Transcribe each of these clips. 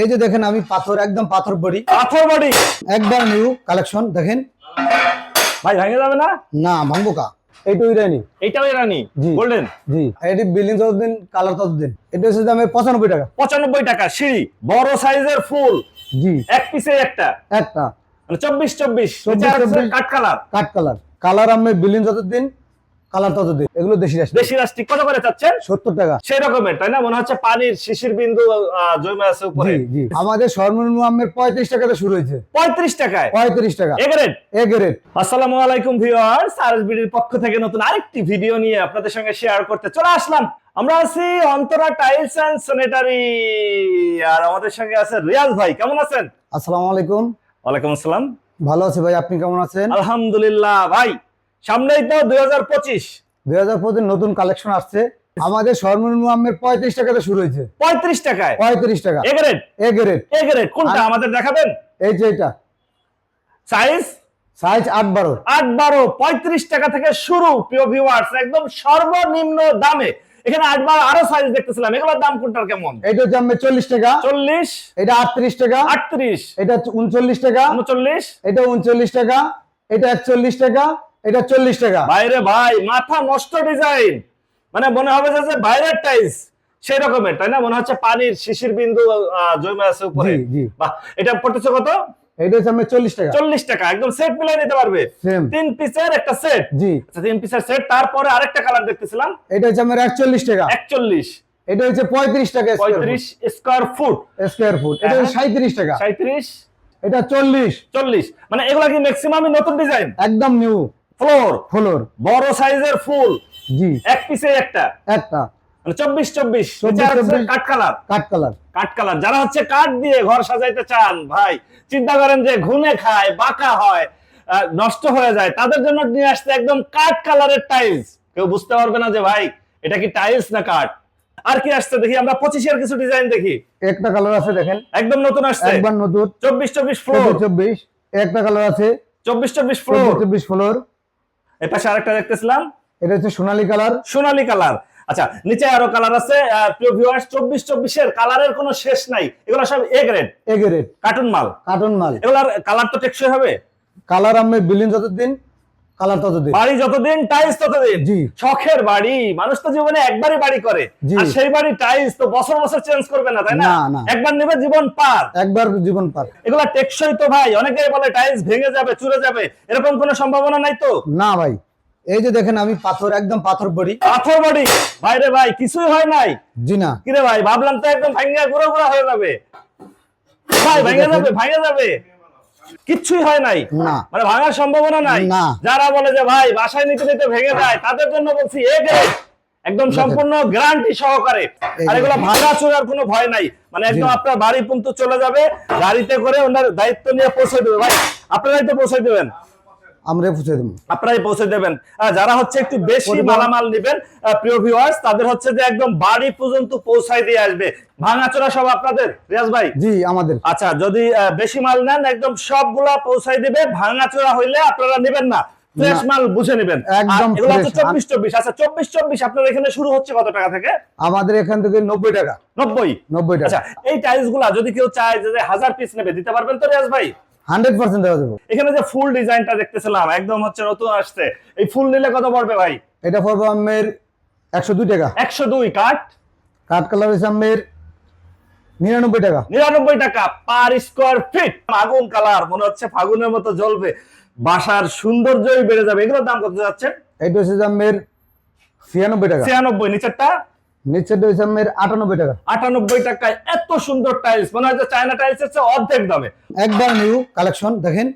এই যে দেখেন আমি পাথর একদম পাথর বড়ি। পাথর বাড়ি? একবার নিউ কালেকশন দেখেন। ভাই ভেঙে যাবে না? না ভাঙবো কা? এইটা ইরানি। এইটাও রানি জি। গোল্ডেন জি। এটি বিল্ডিং ততদিন কালার ততদিন। এটা হচ্ছে দামে পঁচানব্বই টাকা। পঁচানব্বই টাকা সিঁড়ি। বড় সাইজের ফুল। জি। এক পিসে একটা। একটা। মানে চব্বিশ চব্বিশ। 24, 24 কাঠ কালার কাঠ কালার কালার আমি বিল্ডিং যতদিন কালার ততদিন এগুলো দেশি দেশি কত করে চাচ্ছেন? সত্তর টাকা। সেই রকমের তাই না? মনে হচ্ছে পানির শিশির বিন্দু জমে আছে উপরে। জি আমাদের সর্বনিম্ন আমের পঁয়ত্রিশ টাকাতে শুরু হয়েছে। পঁয়ত্রিশ টাকায়? পঁয়ত্রিশ টাকা। এগারেট আসসালামু আলাইকুম ভিউয়ার্স আরএসবিডির পক্ষ থেকে নতুন আরেকটি ভিডিও নিয়ে আপনাদের সঙ্গে শেয়ার করতে চলে আসলাম। আমরা আছি অন্তরা টাইলস এন্ড স্যানিটারি আর আমাদের সঙ্গে আছে রিয়াজ ভাই কেমন আছেন? আসসালামু আলাইকুম। ওয়ালাইকুম আসসালাম। ভালো আছি ভাই আপনি কেমন আছেন? আলহামদুলিল্লাহ ভাই। সামনেই তো দুই হাজার পঁচিশ। দুই হাজার পঁচিশ নতুন কালেকশন আসছে। আমাদের সর্বনিম্ন আমের পঁয়ত্রিশ টাকাতে শুরু হয়েছে। পঁয়ত্রিশ টাকায়? পঁয়ত্রিশ টাকা। এগারেট এ গ্রেড এগারেট কোনটা? আমাদের দেখাবেন? এই যে এটা। সাইজ সাইজ আট বারো। আট বারো পঁয়ত্রিশ টাকা থেকে শুরু প্রিয় ভিউয়ার্স একদম সর্বনিম্ন দামে। এখানে আট বারো আরও সাইজ দেখতেছিলাম। এগুলোর দাম কোনটার কেমন? এটা হচ্ছে আমার চল্লিশ টাকা। চল্লিশ? এটা আটত্রিশ টাকা। আটত্রিশ। এটা উনচল্লিশ টাকা। উনচল্লিশ? এটা উনচল্লিশ টাকা। এটা একচল্লিশ টাকা। এটা চল্লিশ টাকা। বাইরে ভাই মাথা নষ্ট ডিজাইন মানে মনে হবে যে বাইরের টাইলস সেই রকমের তাই না? মনে হচ্ছে পানির শিশির বিন্দু জমে আছে উপরে। বাহ এটা পড়তেছে কত? এটা হচ্ছে আমার চল্লিশ টাকা। চল্লিশ টাকা একদম সেট মিলাই নিতে পারবে। তিন পিসের একটা সেট জি। আচ্ছা তিন পিসের সেট তারপরে আরেকটা কালার দেখতেছিলাম। এটা হচ্ছে আমার একচল্লিশ টাকা। একচল্লিশ। এটা হচ্ছে পঁয়ত্রিশ টাকা পঁয়ত্রিশ স্কোয়ার ফুট স্কোয়ার ফুট এটা হ্যাঁ। হচ্ছে সাঁত্রিশ টাকা। সাঁত্রিশ এটা চল্লিশ। চল্লিশ। মানে এগুলা কি ম্যাক্সিমামই নতুন ডিজাইন একদম নিউ ফ্লোর। ফ্লোর। বড় সাইজের ফুল। জি। এক পিসে একটা। একটা। মানে চব্বিশ চব্বিশ। 24, 24 কাঠ কালার কাঠ কালার কাঠ কালার যারা হচ্ছে কাঠ দিয়ে ঘর সাজাইতে চান ভাই চিন্তা করেন যে ঘুনে খায় বাঁকা হয় নষ্ট হয়ে যায় তাদের জন্য নিয়ে আসতে একদম কাঠ কালারের টাইলস কেউ বুঝতে পারবে না যে ভাই এটা কি টাইলস না কাঠ আর কি আসছে দেখি আমরা পঁচিশের কিছু ডিজাইন দেখি। একটা কালার আছে দেখেন। একদম নতুন আসছে। একবার নতুন। চব্বিশ চব্বিশ ফ্লোর চব্বিশ একটা কালার আছে। চব্বিশ চব্বিশ ফ্লোর চব্বিশ ফ্লোর এর পাশে আরেকটা দেখতেছিলাম। এটা হচ্ছে সোনালী কালার। সোনালি কালার। আচ্ছা নিচে আরও কালার আছে। প্রিয় ভিউয়ার্স চব্বিশ চব্বিশের কালারের কোনো শেষ নাই। এগুলো সব A grade A grade carton মাল। কার্টুন মাল। এগুলোর কালার তো টেকসই হবে। কালার আমি বিলিন যতদিন কালার ততদিন। বাড়ি যতদিন টাইলস ততদিন। জি। শখের বাড়ি। মানুষ তো জীবনে একবারই বাড়ি করে। আর সেই বাড়ি টাইলস তো বছর বছর চেঞ্জ করবে না তাই না। একবার নেবে জীবন পার। একবার জীবন পার। এগুলা টেকসই তো ভাই। অনেকেই বলে টাইলস ভেঙে যাবে চুরে যাবে। এরকম কোনো সম্ভাবনা নাই তো? না ভাই। এই যে দেখেন আমি পাথর একদম পাথর বড়ি। পাথর বাড়ি? ভাইরে ভাই কিছুই হয় নাই। জি না। কিরে ভাই ভাবলাম তো একদম ভাঙ্গা গুঁড়ো গুঁড়ো হয়ে যাবে। ভাই ভেঙে যাবে ভেঙে যাবে। কিচ্ছুই হয় নাই। মানে ভাঙার সম্ভাবনা নাই। যারা বলে যে ভাই বাসায় নিতে নিতে ভেঙে যায় তাদের জন্য বলছি এ গ্রেড একদম সম্পূর্ণ গ্যারান্টি সহকারে। আর এগুলো ভাঙা চোরার কোনো ভয় নাই। মানে একদম আপনার বাড়ি পর্যন্ত চলে যাবে। গাড়িতে করে ওনার দায়িত্ব নিয়ে পৌঁছে দেবে। ভাই আপনারাই তো পৌঁছে দেবেন। আমরা পুষে দেবো। আপনারাই পৌঁছে দেবেন। যারা হচ্ছে একটু বেশি মালামাল নেবেন প্রিয় ভিউয়ার্স তাদের হচ্ছে যে একদম বাড়ি পর্যন্ত পৌঁছায় দিয়ে আসবে। ভাঙাচোরা সব আপনাদের? রিয়াজ ভাই? জি আমাদের। আচ্ছা যদি বেশি মাল নেন একদম সবগুলা পৌঁছাই দিবে। ভাঙাচোরা হইলে আপনারা নেবেন না। ফ্রেশ মাল বুঝে নেবেন। একদম এগুলো হচ্ছে fresh। চব্বিশ চব্বিশ। আচ্ছা চব্বিশ চব্বিশ আপনার এখানে শুরু হচ্ছে কত টাকা থেকে? আমাদের এখান থেকে নব্বই টাকা। নব্বই? নব্বই আচ্ছা টাকা এই টাইলসগুলা যদি কেউ চায় যে যে হাজার পিস নেবে দিতে পারবেন তো রিয়াজ ভাই? দেওয়া এখানে যে ফুল ডিজাইনটা দেখতেছিলাম একদম হচ্ছে নতুন আসছে। এই ফুল নিলে কত পড়বে ভাই? এটা পড়ব আমের একশো দুই টাকা। কালার আমের নিরানব্বই টাকা। নিরানব্বই টাকা পার স্কোয়ার ফিট। আগুন কালার মনে হচ্ছে ফাগুনের মতো জ্বলবে। বাসার সৌন্দর্যই বেড়ে যাবে। এগুলোর দাম কত যাচ্ছে? এটা হচ্ছে আমের ছিয়ানব্বই টাকা। ছিয়ানব্বই নিচেরটা? নিচেরটা আমের আটানব্বই টাকা। আটানব্বই টাকায় এত সুন্দর টাইলস মনে হয় চায়না টাইলস এর অর্ধেক দামে। একবার নিউ কালেকশন দেখেন।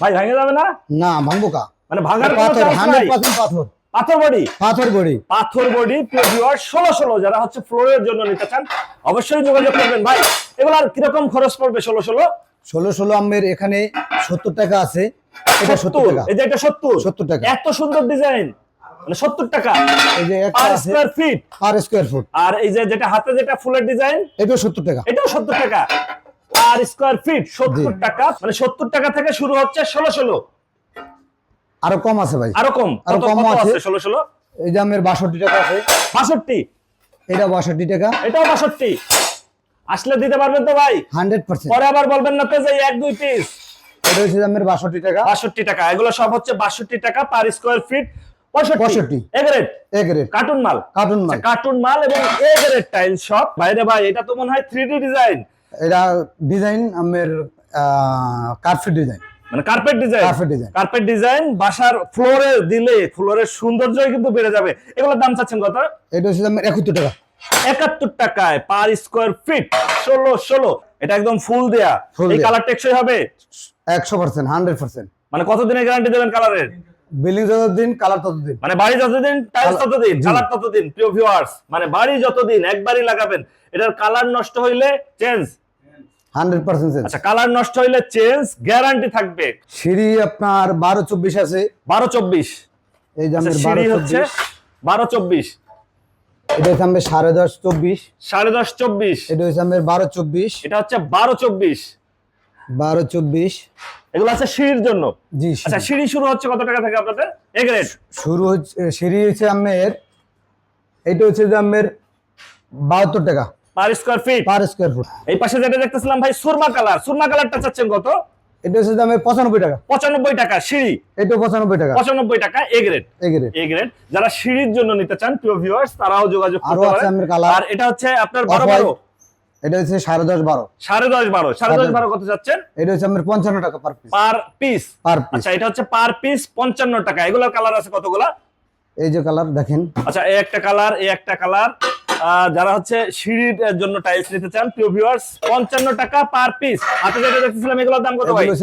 ভাই ভেঙে যাবে না? না ভাঙবো কা? মানে ভাঙার পাথর হান্ড্রেড পার্সেন্ট পাথর পাথর। বডি? পাথর বড়ি। পাথর বডি ভিউয়ার ষোলো ষোলো যারা হচ্ছে ফ্লোরের জন্য নিতে চান অবশ্যই যোগাযোগ করবেন। ভাই এগুলার কীরকম খরচ পড়বে ষোলো ষোলো? ষোলো ষোলো আমের এখানে সত্তর টাকা আছে। এটা সত্তর টাকা। এই এটা সত্তর? 70 টাকা। এত সুন্দর ডিজাইন মানে সত্তর টাকা। এই যে একটা per square feet per square foot আর এই যে যেটা হাতে যেটা ফুলের ডিজাইন এটাও সত্তর টাকা। এটাও সত্তর টাকা। আর স্কোয়ার ফিট সত্তর জি। টাকা। মানে সত্তর টাকা থেকে শুরু হচ্ছে ষোলো ষোলো। আরও কম আছে ভাই। আরও কম। আরও কম আছে। আছে ষোলো ষোলো? এই যে আমের বাষট্টি টাকা আছে। বাষট্টি। এটা বাষট্টি টাকা। এটাও বাষট্টি। আসলে দিতে পারবেন তো ভাই? Hundred percent. পরে আবার বলবেন না তো যে এক দুই পিস এটা হচ্ছে দামের বাষট্টি টাকা। বাষট্টি টাকা। এগুলো সব হচ্ছে বাষট্টি টাকা পার স্কোয়ার ফিট পঁয়ষট্টি। 65 এগ্রেড কার্টুন মাল। কার্টুন মাল। কার্টুন মাল এবং এ টাইল শপ বাইরে ভাই এটা তো মনে হয় থ্রি ডিজাইন এটা ডিজাইন আমের কার্পেট ডিজাইন মানে carpet design carpet design carpet design বাসার ফ্লোরে দিলে ফ্লোরের সৌন্দর্যই কিন্তু বেড়ে যাবে। এগুলোর দাম চাচ্ছেন কত? এটা হচ্ছে একাত্তর টাকা। একাত্তর টাকায় পার স্কোয়ার ফিট ষোলো ষোলো। এটা একদম ফুল দেয়া। Full এই দেয়া। কালার টেকসই হবে? একশো পার্সেন্ট হান্ড্রেড পার্সেন্ট মানে কতদিনের গ্যারান্টি দেবেন কালারের বিল্ডিং যতদিন কালার ততদিন। মানে বাড়ি যতদিন টাইলস ততদিন কালার ততদিন প্রিয় ভিউয়ার্স মানে বাড়ি যতদিন একবারই লাগাবেন। এটার কালার নষ্ট হইলে চেঞ্জ আচ্ছা কালার নষ্ট হইলে চেঞ্জ গ্যারান্টি থাকবে। সিঁড়ি আপনার বারো চব্বিশ আছে। বারো চব্বিশ। এই আচ্ছা, বারো সিঁড়ি হচ্ছে বারো চব্বিশ। এটা হচ্ছে আমাদের সাড়ে দশ চব্বিশ। সাড়ে দশ চব্বিশ। এটা হচ্ছে আমাদের বারো চব্বিশ। এটা হচ্ছে বারো চব্বিশ। বারো চব্বিশ। এগুলো আছে সিঁড়ির জন্য? জি আচ্ছা সিঁড়ি শুরু হচ্ছে কত টাকা থেকে আপনাদের? এ গ্রেড শুরু হচ্ছে সিঁড়ি হচ্ছে আমের এটা হচ্ছে যে আমের বাহাত্তর টাকা। Per square feet per square foot এই পাশে যেটা দেখতেছিলাম ভাই সুরমা কালার। সুরমা কালারটা চাচ্ছেন কত? এটা হচ্ছে দামের পঁচানব্বই টাকা। পঁচানব্বই টাকা সিঁড়ি? এটা পঁচানব্বই টাকা। পঁচানব্বই টাকা এ গ্রেড এগেরে এ গ্রেড যারা সিঁড়ির জন্য নিতে চান প্রিয় ভিউয়ার্স তারাও যোগাযোগ করতে পারেন। আর এটা হচ্ছে আপনার বারো Off-white। এটা হচ্ছে সাড়ে দশ বারো। সাড়ে দশ বারো। সাড়ে দশ বারো কত যাচ্ছেন? এটা হচ্ছে আমার পঞ্চান্ন টাকা per piece per piece per piece আচ্ছা এটা হচ্ছে পার পিস পঞ্চান্ন টাকা। এগুলোর কালার আছে কতগুলা? এই যে কালার দেখেন। আচ্ছা এই একটা কালার এই একটা কালার যারা হচ্ছে সিঁড়ির জন্য টাইলস নিতে চান প্রিয় ভিউয়ার্স পঞ্চান্ন টাকা পার পিস হাতে যেটা দেখতেছিলাম এগুলোর দাম কত ভাই? এগুলো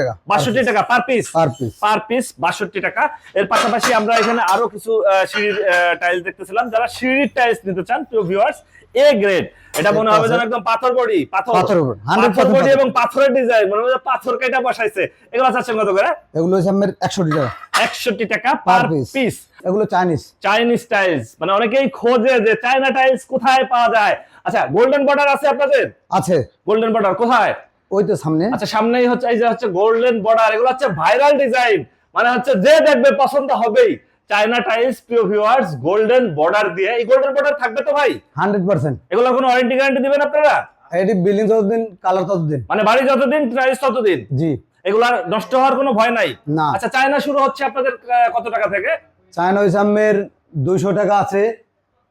টাকা। বাষট্টি টাকা per piece per piece per piece বাষট্টি টাকা। এর পাশাপাশি আমরা এখানে আরও কিছু সিঁড়ির টাইলস দেখতেছিলাম। যারা সিঁড়ির টাইলস নিতে চান প্রিয় ভিউয়ার্স এ গ্রেড এটা মনে হবে যেন একদম পাথর বডি পাথর। পাথর পাথর বডি এবং পাথরের ডিজাইন মনে হয় পাথর কেটে বসাইছে। এগুলো চাচ্ছেন কত করে? এগুলো হচ্ছে আমার টাকা। একষট্টি টাকা পার পিস এগুলো চাইনিজ চাইনিজ টাইলস মানে অনেকেই খোঁজে যে চায়না টাইলস কোথায় পাওয়া যায়। আচ্ছা গোল্ডেন বর্ডার আছে আপনাদের? আছে। গোল্ডেন বর্ডার কোথায়? ওই তো সামনে। আচ্ছা সামনেই হচ্ছে এই যে হচ্ছে গোল্ডেন বর্ডার এগুলো হচ্ছে ভাইরাল ডিজাইন মানে হচ্ছে যে দেখবে পছন্দ হবেই। চায়না টাইলস প্রিয় ভিউয়ার্স গোল্ডেন বর্ডার দিয়ে এই গোল্ডেন বর্ডার থাকবে তো ভাই? Hundred percent. এগুলো কোনো ওয়ারেন্টি গ্যারান্টি দিবেন আপনারা? এটি বিল্ডিং যতদিন কালার ততদিন। মানে বাড়ি যতদিন টাইলস ততদিন? জি। এগুলার নষ্ট হওয়ার কোনো ভয় নাই? না। আচ্ছা চায়না শুরু হচ্ছে আপনাদের কত টাকা থেকে? চায়না ওই আমের দুইশো টাকা আছে।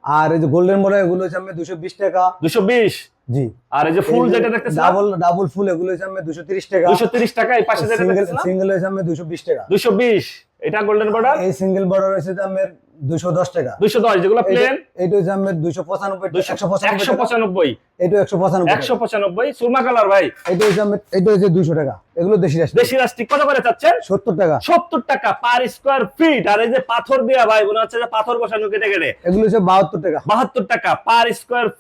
আর এই যে গোল্ডেন মোড়া এগুলো হচ্ছে আমি দুশো বিশ টাকা। দুশো বিশ? জি। আর এই যে ফুল যেটা দেখতেছেন? ডাবল ডাবল ফুল এগুলো হচ্ছে আমি দুশো তিরিশ টাকা। দুশো তিরিশ টাকা এই পাশে যেটা সিঙ্গেল দেখতেছেন সিঙ্গেল হচ্ছে আমি দুশো বিশ টাকা। দুশো বিশ? এটা গোল্ডেন বর্ডার এই সিঙ্গেল বর্ডার রয়েছে দামের বাহাত্তর টাকা। পার স্কোয়ার ফিট আর এই পাথর ভাই মনে হচ্ছে পাথর বসানো কেটে এগুলো হচ্ছে 72 টাকা। 72 টাকা পার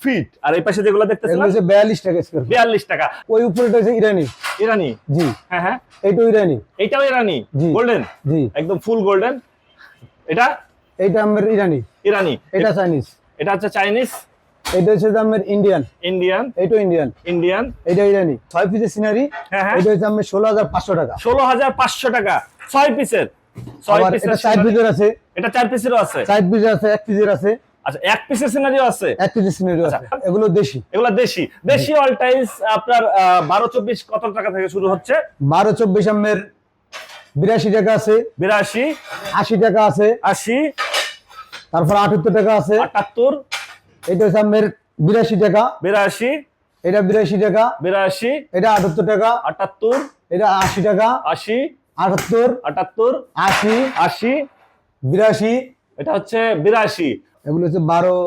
ফিট আর এই পাশে যেগুলো দেখতে বিয়াল্লিশ হচ্ছে 42 টাকা বিয়াল্লিশ টাকা। ওই উপরে হচ্ছে ইরানি। ইরানি? জি। হ্যাঁ হ্যাঁ। এইটাও ইরানি। এইটাও ইরানি। জি। গোল্ডেন জি। একদম ফুল গোল্ডেন এটা? এইটা আমার ইরানি। ইরানি। এটা চাইনিজ। এটা হচ্ছে চাইনিজ। এটা হচ্ছে আমার ইন্ডিয়ান। ইন্ডিয়ান। এইটাও ইন্ডিয়ান। ইন্ডিয়ান। এটা ইরানি। ছয় পিসের সিনারি এটা হচ্ছে আমার ষোলো হাজার পাঁচশো টাকা। ষোলো হাজার পাঁচশো টাকা। ছয় পিসের ছয় পিসের চার পিসের আছে। এটা চার পিসেরও আছে। চার পিসের আছে এক পিসের আছে। আচ্ছা এক পিসের সিনারিও আছে। এক পিসের সিনারি আছে। আচ্ছা। এগুলো দেশি। এগুলো দেশি। দেশি অল টাইলস আপনার বারো চব্বিশ কত টাকা থেকে শুরু হচ্ছে? বারো চব্বিশ আমের বিরাশি টাকা আছে। বিরাশি আশি টাকা আছে। আশি তারপর আটাত্তর টাকা আছে। আটাত্তর এটা হচ্ছে আমের বিরাশি টাকা। বিরাশি এটা বিরাশি টাকা। বিরাশি এটা আটাত্তর টাকা। আটাত্তর এটা আশি টাকা। আশি আটাত্তর আটাত্তর আশি আশি বিরাশি। এটা হচ্ছে বিরাশি। এগুলো হচ্ছে বারো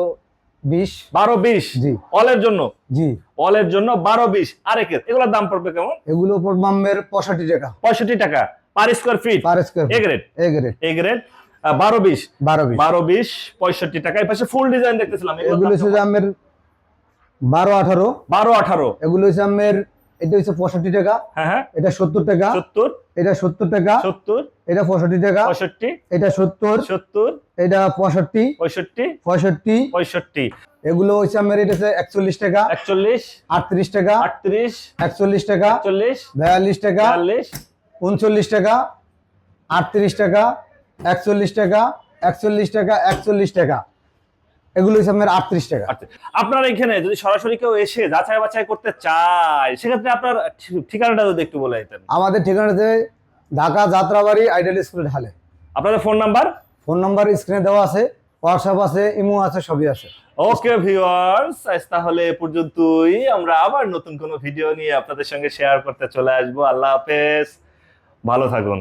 বিশ। বারো বিশ? জি। অলের জন্য? জি। অলের জন্য বারো বিশ। আরেকের এগুলোর দাম পড়বে কেমন? এগুলো পড়বে আমের পঁয়ষট্টি টাকা। পঁয়ষট্টি টাকা। Per square feet? Per square A grade? A grade. A grade? বারো বিশ। বারো বিশ। বারো বিশ পঁয়ষট্টি টাকা। এই পাশে ফুল ডিজাইন দেখতেছিলাম। এগুলো হচ্ছে আমের বারো আঠারো। বারো আঠারো। এগুলো হচ্ছে আমের এটা হচ্ছে পঁয়ষট্টি টাকা। হ্যাঁ হ্যাঁ। এটা সত্তর টাকা। সত্তর। এটা সত্তর টাকা। সত্তর। এটা পঁয়ষট্টি টাকা। পঁয়ষট্টি। এটা সত্তর। সত্তর। এটা পঁয়ষট্টি। পঁয়ষট্টি। পঁয়ষট্টি। পঁয়ষট্টি। এগুলো হচ্ছে আমার এটা হচ্ছে একচল্লিশ টাকা। একচল্লিশ। আটত্রিশ টাকা। আটত্রিশ। একচল্লিশ টাকা। চল্লিশ বিয়াল্লিশ টাকা। বিয়াল্লিশ। উনচল্লিশ টাকা আটত্রিশ টাকা একচল্লিশ টাকা একচল্লিশ টাকা একচল্লিশ টাকা। এগুলো হচ্ছে আপনার আটত্রিশ টাকা। আপনার এখানে যদি সরাসরি কেউ এসে যাচাই বাছাই করতে চায় সেক্ষেত্রে আপনার ঠিকানাটা যদি একটু বলে দিতেন। আমাদের ঠিকানাতে ঢাকা যাত্রাবাড়ি আইডিয়াল স্কুলের ঢালে আপনাদের ফোন নাম্বার? ফোন নাম্বার স্ক্রিনে দেওয়া আছে হোয়াটসঅ্যাপ আছে ইমো আছে সবই আছে। ওকে ভিউয়ার্স আজ তাহলে এ পর্যন্তই। আমরা আবার নতুন কোনো ভিডিও নিয়ে আপনাদের সঙ্গে শেয়ার করতে চলে আসব। আল্লাহ হাফেজ। ভালো থাকুন।